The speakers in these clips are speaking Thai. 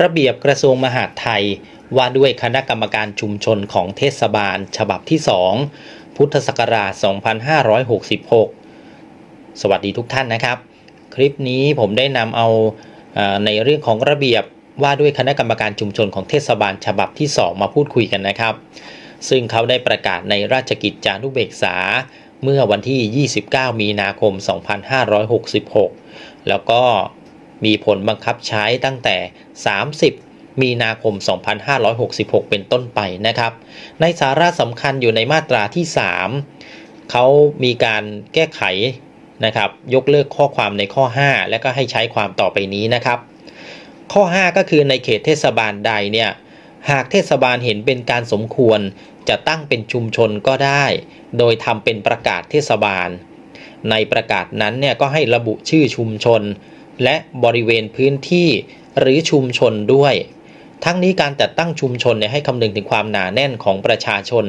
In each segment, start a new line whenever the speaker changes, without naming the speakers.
ระเบียบกระทรวงมหาดไทย ว่าด้วยคณะกรรมการชุมชนของเทศบาล ฉบับที่ 2 พุทธศักราช 2566 สวัสดีทุกท่านนะครับ คลิปนี้ผมได้นำเอาเอ่อในเรื่องของระเบียบว่าด้วยคณะกรรมการชุมชนของเทศบาล ฉบับที่ 2 มาพูดคุยกันนะครับ ซึ่งเขาได้ประกาศในราชกิจจานุเบกษาเมื่อวันที่ 29 มีนาคม 2566 แล้วก็ มีผลบังคับใช้ตั้งแต่ 30 มีนาคม 2566 เป็นต้นไปนะครับ ในสาระสำคัญอยู่ในมาตราที่ 3 เขามีการแก้ไขนะครับ ยกเลิกข้อความในข้อ 5 และก็ให้ใช้ความต่อไปนี้นะครับ ข้อ 5 ก็คือในเขตเทศบาลใดเนี่ยหากเทศบาลเห็นเป็นการสมควรจะตั้งเป็นชุมชนก็ได้ โดยทำเป็นประกาศเทศบาล ในประกาศนั้นเนี่ยก็ให้ระบุชื่อชุมชน และบริเวณพื้นที่หรือชุมชนด้วย ทั้งนี้การจัดตั้งชุมชนเนี่ยให้คำนึงถึงความหนาแน่นของประชาชน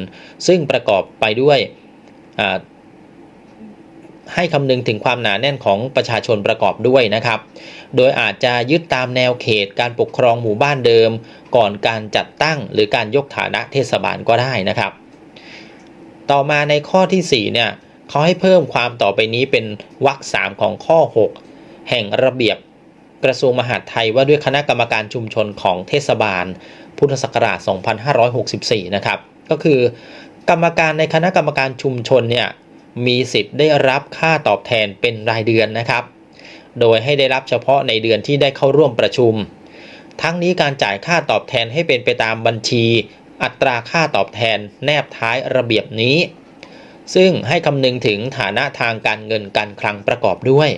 ซึ่งประกอบไปด้วยให้คำนึงถึงความหนาแน่นของประชาชนประกอบด้วยนะครับ โดยอาจจะยึดตามแนวเขตการปกครองหมู่บ้านเดิม ก่อนการจัดตั้งหรือการยกฐานะเทศบาลก็ได้นะครับ ต่อมาในข้อที่4เนี่ยเขาให้เพิ่มความต่อไปนี้เป็นวรรคสามของข้อ 6 แห่งระเบียบกระทรวงมหาดไทยว่าด้วยคณะกรรมการชุมชนของเทศบาล พุทธศักราช 2564 นะครับ ก็คือกรรมการในคณะกรรมการชุมชนเนี่ยมีสิทธิ์ได้รับค่าตอบแทนเป็นรายเดือนนะครับ โดยให้ได้รับเฉพาะในเดือนที่ได้เข้าร่วมประชุม ทั้งนี้การจ่ายค่าตอบแทนให้เป็นไปตามบัญชี อัตราค่าตอบแทนแนบท้ายระเบียบนี้ ซึ่งให้คำนึงถึงฐานะทางการเงินการคลังประกอบด้วย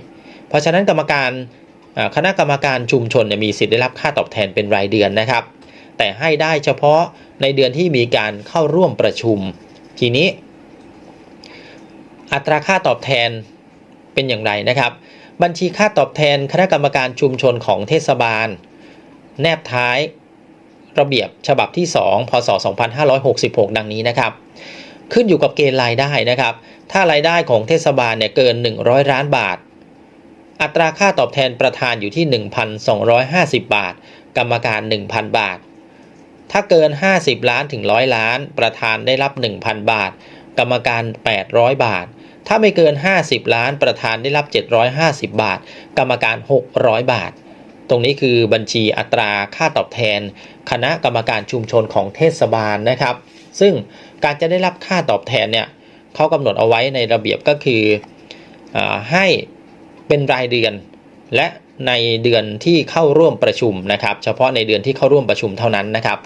เพราะฉะนั้นกรรมการคณะกรรมการชุมชนนมีสิทธิ์ได้รับค่าตอบแทนเป็นรายเดือนนะครับ แต่ให้ได้เฉพาะในเดือนที่มีการเข้าร่วมประชุม ทีนี้ อัตราค่าตอบแทนเป็นอย่างไรนะครับ บัญชีค่าตอบแทนคณะกรรมการชุมชนของเทศบาล แนบท้ายระเบียบฉบับที่ 2 พศ 2566 ดังนี้นะครับ ขึ้นอยู่กับเกณฑ์รายได้นะครับ ถ้ารายได้ของเทศบาลเนี่ยเกิน 100ล้านบาท อัตราค่าตอบแทนประธานอยู่ที่ 1,250 บาท กรรมการ 1,000 บาท ถ้าเกิน 50 ล้านถึง 100 ล้าน ประธานได้รับ 1,000 บาท กรรมการ 800 บาท ถ้าไม่เกิน 50 ล้าน ประธานได้รับ 750 บาท กรรมการ 600 บาท ตรงนี้คือบัญชีอัตราค่าตอบแทน คณะกรรมการชุมชนของเทศบาลนะครับ ซึ่งการจะได้รับค่าตอบแทนเนี่ยเขากำหนดเอาไว้ในระเบียบก็คืออให้ เป็นรายเดือน และในเดือนที่เข้าร่วมประชุมนะครับ เฉพาะในเดือนที่เข้าร่วมประชุมเท่านั้นนะครับ